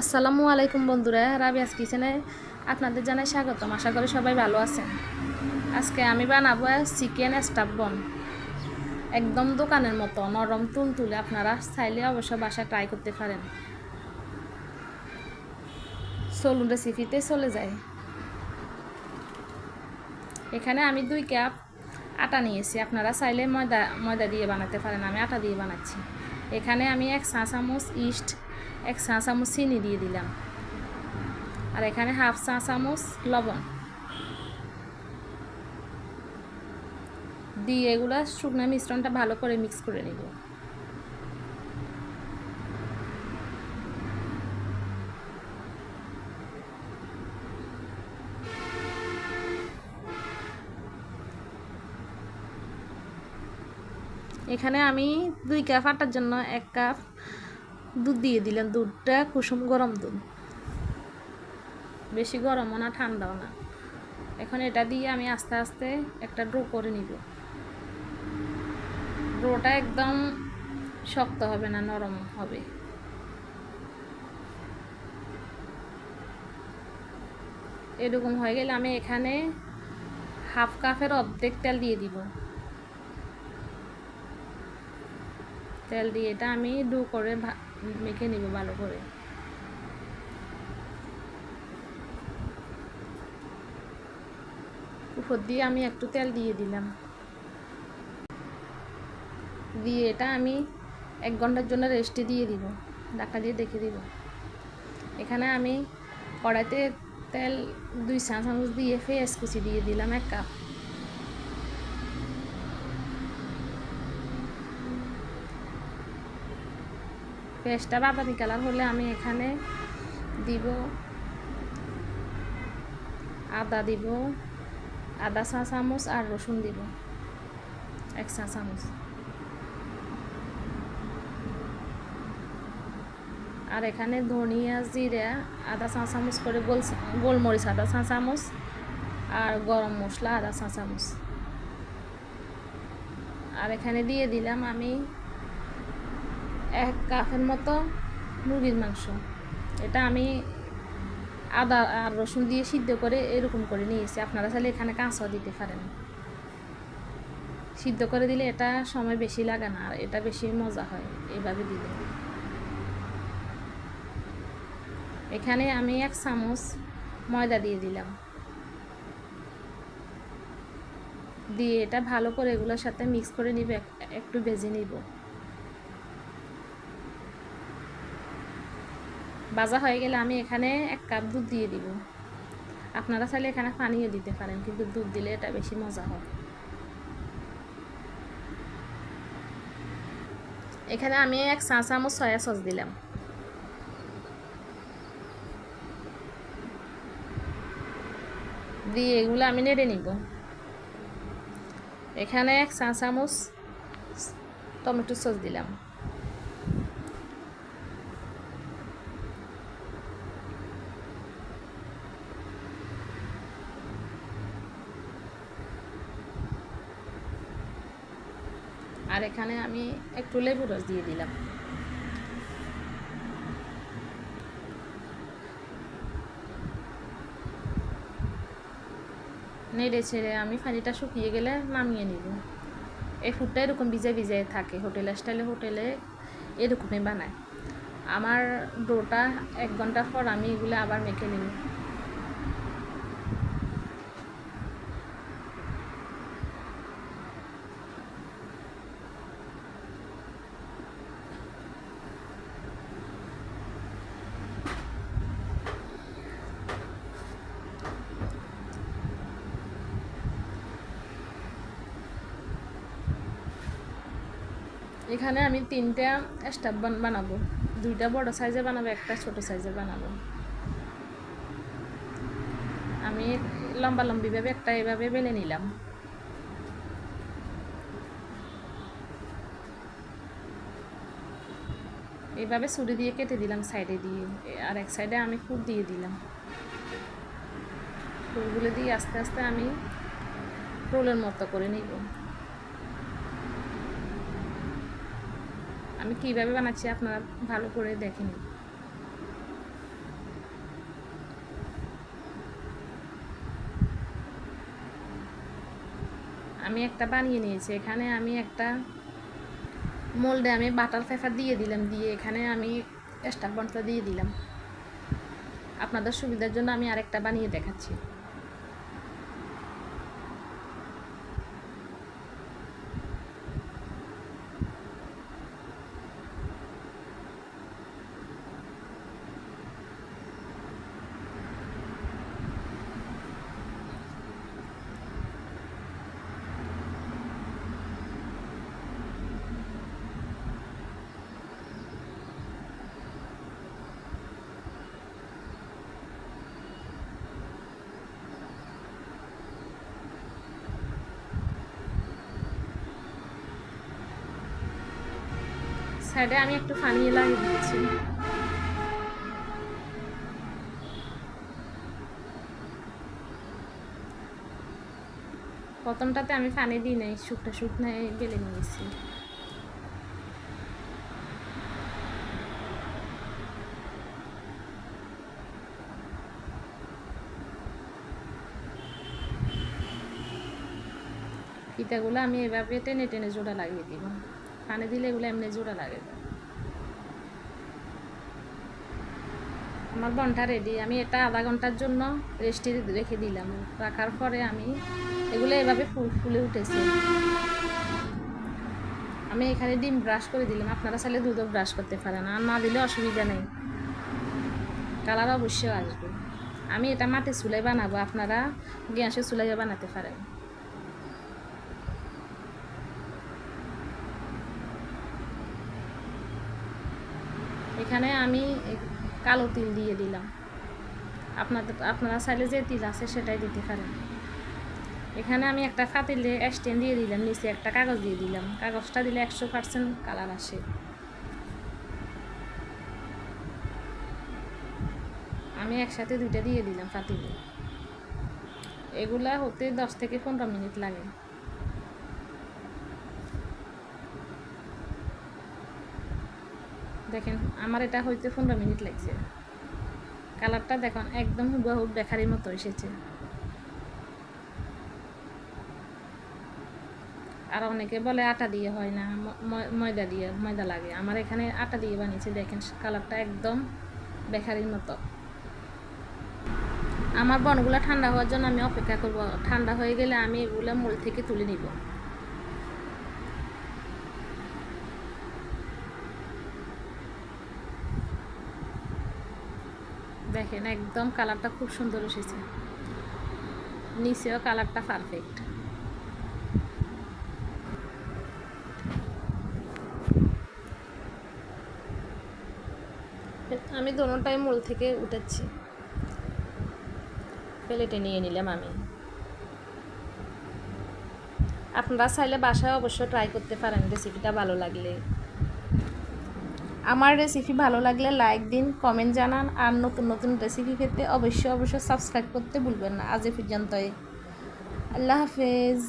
আসসালামু আলাইকুম বন্ধুরা, রাবিয়াস কিচেনে আপনাদের জানাই স্বাগতম। আশা করি সবাই ভালো আছেন। আজকে আমি বানাবো চিকেন স্টাফ বন। একদম দোকানের মতো, নরম তুল তুলে আপনারা চাইলে অবশ্য বাসায় ট্রাই করতে পারেন। চলুন রেসিপিতে চলে যায় এখানে আমি দুই কাপ আটা নিয়েছি। আপনারা চাইলে ময়দা ময়দা দিয়ে বানাতে পারেন। আমি আটা দিয়ে বানাচ্ছি। এখানে আমি এক চা চামচ ইস্ট, এক চা চামচ চিনি দিয়ে দিলাম। আর এখানে হাফ চা চামচ লবণ। দিয়ে এগুলো শুকনো মিশ্রণটা ভালো করে মিক্স করে নিব। এখানে আমি দুই কাপ আটার জন্য এক কাপ দুধ দিয়ে দিলাম। দুধটা কুসুম গরম দুধ। বেশি গরমও না, ঠান্ডাও না। এখন এটা দিয়ে আমি আস্তে আস্তে একটা ড্রো করে নিব। ড্রোটা একদম শক্ত হবে না, নরম হবে। এরকম হয়ে গেলে আমি এখানে হাফ কাপের অর্ধেক তেল দিয়ে দিব। তেল দিয়ে এটা আমি ডু করে মেখে নিব ভালো করে। উপর দিয়ে আমি একটু তেল দিয়ে দিলাম। দিয়ে এটা আমি এক ঘণ্টার জন্য রেস্টে দিয়ে দিব। ঢাকা দিয়ে দেখে দিব। এখানে আমি কড়াইতে তেল দুই চামচ দিয়ে ফেস কুচি দিয়ে দিলাম এক কাপ। পেস্টটা বাদামি কালার হলে আমি এখানে দিব আদা দিব, আদা চা চামচ আর রসুন দিব, এক চা চামচ। আর এখানে ধনিয়া, জিরা, আদা চা চামচ করে গোল গোলমরিচ আদা চা চামচ আর গরম মশলা আদা চা চামচ। আর এখানে দিয়ে দিলাম আমি এক কাপের মতো মুরগির মাংস। এটা আমি আদা আর রসুন দিয়ে সিদ্ধ করে এরকম করে নিয়েছি। আপনারা চাইলে এখানে কাঁচাও দিতে পারেন। সিদ্ধ করে দিলে এটা সময় বেশি লাগে না আর এটা বেশি মজা হয় এভাবে দিলে। এখানে আমি এক চামচ ময়দা দিয়ে দিলাম। দিয়ে এটা ভালো করে এগুলোর সাথে মিক্স করে নিবে একটু ভেজে নিব। ভাজা হয়ে গেলে আমি এখানে এক কাপ দুধ দিয়ে দিব। আপনারা চাইলে এখানে পানিও দিতে পারেন, কিন্তু দুধ দিলে এটা বেশি মজা হয়। এখানে আমি এক চা চামচ সয়া সস দিলাম। দিয়ে এগুলো আমি নেড়ে নিব। এখানে এক চা চামচ টমেটো সস দিলাম। আর এখানে আমি একটু লেবু রস দিয়ে দিলাম। নেড়ে ছেড়ে আমি পানিটা শুকিয়ে গেলে নামিয়ে নিব। এই ফুডটা এরকম ভিজে ভিজে থাকে হোটেলের স্টাইলে হোটেলে এরকমই বানায়। আমার ডোটা এক ঘণ্টা পর আমি এগুলো আবার মেখে নিব। এখানে আমি তিনটা স্টাফ বানাবো। দুইটা বড় সাইজে বানাবো, একটা ছোট সাইজে বানাবো। আমি লম্বা লম্বিভাবে একটা এভাবে বেলে নিলাম। এইভাবে ছুরি দিয়ে কেটে দিলাম সাইডে দিয়ে, আর এক সাইডে আমি ফুট দিয়ে দিলাম। ফুলগুলো দিয়ে আস্তে আস্তে আমি রোলের মতো করে নিব। আমি কীভাবে বানাচ্ছি আপনারা ভালো করে দেখেন আমি একটা বানিয়ে নিয়েছি, এখানে আমি একটা মোল্ডে আমি বাটার পেপার দিয়ে দিলাম, দিয়ে এখানে আমি স্টাফ বনটা দিয়ে দিলাম। আপনাদের সুবিধার জন্য আমি আরেকটা বানিয়ে দেখাচ্ছি। সাইডে আমি একটু ফানিয়ে লাগিয়ে দিচ্ছি। প্রথমটাতে আমি ফানি দিই নাই শুকনো শুকনো বেলে নিয়েছি ফিতাগুলো আমি এভাবে টেনে টেনে জোড়া লাগিয়ে দিব। পানি দিলে এগুলো এমনি জোড়া লাগে। আমার বনটা রেডি আমি এটা আধা ঘণ্টার জন্য রেস্টে রেখে দিলাম। রাখার পরে আমি এগুলো এভাবে ফুল ফুলে উঠেছে। আমি এখানে ডিম ব্রাশ করে দিলাম, আপনারা চাইলে দুধও ব্রাশ করতে পারেন, আর না দিলে অসুবিধা নেই। কালার অবশ্যই আসবে। আমি এটা মাটির চুলাই বানাবো, আপনারা গ্যাসের চুলাইও বানাতে পারেন। এখানে আমি কালো তিল দিয়ে দিলাম। আপনাদের আপনারা চাইলে যে তিল আছে সেটাই দিতে পারেন। এখানে আমি একটা ফাতিলে স্ট্যান্ড দিয়ে দিলাম, নিচে একটা কাগজ দিয়ে দিলাম। কাগজটা দিলে একশো পার্সেন্ট কালার আসে। আমি একসাথে দুইটা দিয়ে দিলাম ফাতিলে। এগুলা হতে দশ থেকে পনেরো মিনিট লাগে। দেখেন, আমার এটা হইতে পনেরো মিনিট লাগছে। কালারটা দেখুন, একদম হুবহু বেকারির মতো এসেছে। আর অনেকে বলে আটা দিয়ে হয় না ময়দা দিয়ে, ময়দা লাগে। আমার এখানে আটা দিয়ে বানিয়েছি, দেখেন, কালারটা একদম বেকারির মতো। আমার বনগুলো ঠান্ডা হওয়ার জন্য আমি অপেক্ষা করব। ঠান্ডা হয়ে গেলে আমি এগুলো মূল থেকে তুলে নিব। দেখেন, একদম কালারটা খুব সুন্দর এসেছে। নিচেও কালারটা পারফেক্ট আমি দোনোটাই মূল থেকে উঠাচ্ছি। প্লেটে নিয়ে নিলাম আমি। আপনারা চাইলে বাসায় অবশ্যই ট্রাই করতে পারেন রেসিপিটা ভালো লাগলে। আমার রেসিপি ভালো লাগলে লাইক দিন কমেন্ট জানান, আর নতুন নতুন রেসিপি পেতে অবশ্যই অবশ্যই সাবস্ক্রাইব করতে ভুলবেন না। আজ এ পর্যন্তই। আল্লাহ হাফেজ।